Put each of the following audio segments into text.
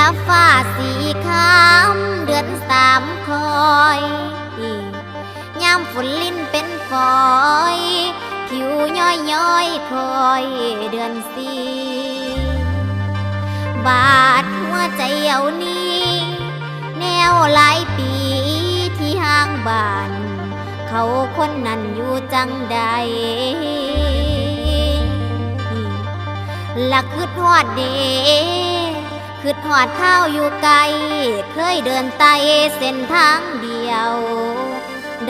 ลัฝ้าสีขามเดือนสามคอยยามฝนลิ้นเป็นฝอย ผิวย้อยย้อยคอยเดือนสี่บาดหัวใจเอานี้ แนวหลายปีที่ห้างบ้าน เขาคนนั้นอยู่จังใดละคืดหัวเด คืดหอดข้าวอยู่ไกล เคยเดินไตเส้นทางเดียว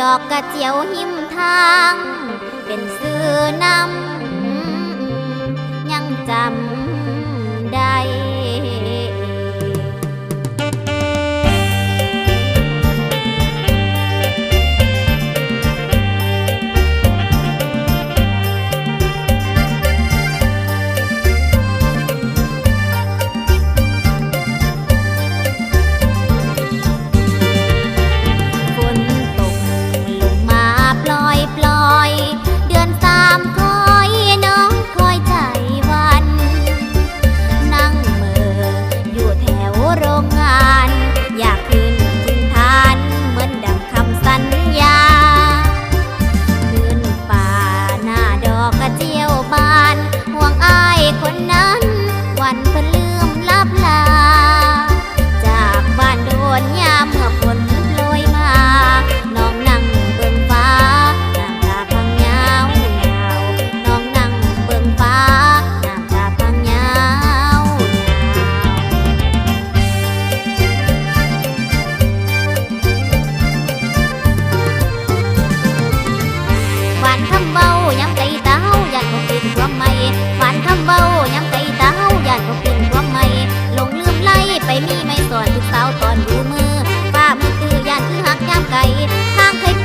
ดอกกระเจียวหิมทาง เป็นซื้อนำยังจำ Matías.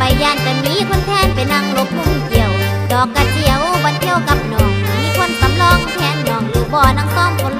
ไปย่านแต่มีคนแทนไปนั่งลบมุมเกี่ยว ดอกกระเจียวบันเที่ยวกับน้อง มีคนสำรองแทนน้องหรือบ่อนั่งซ้อมคน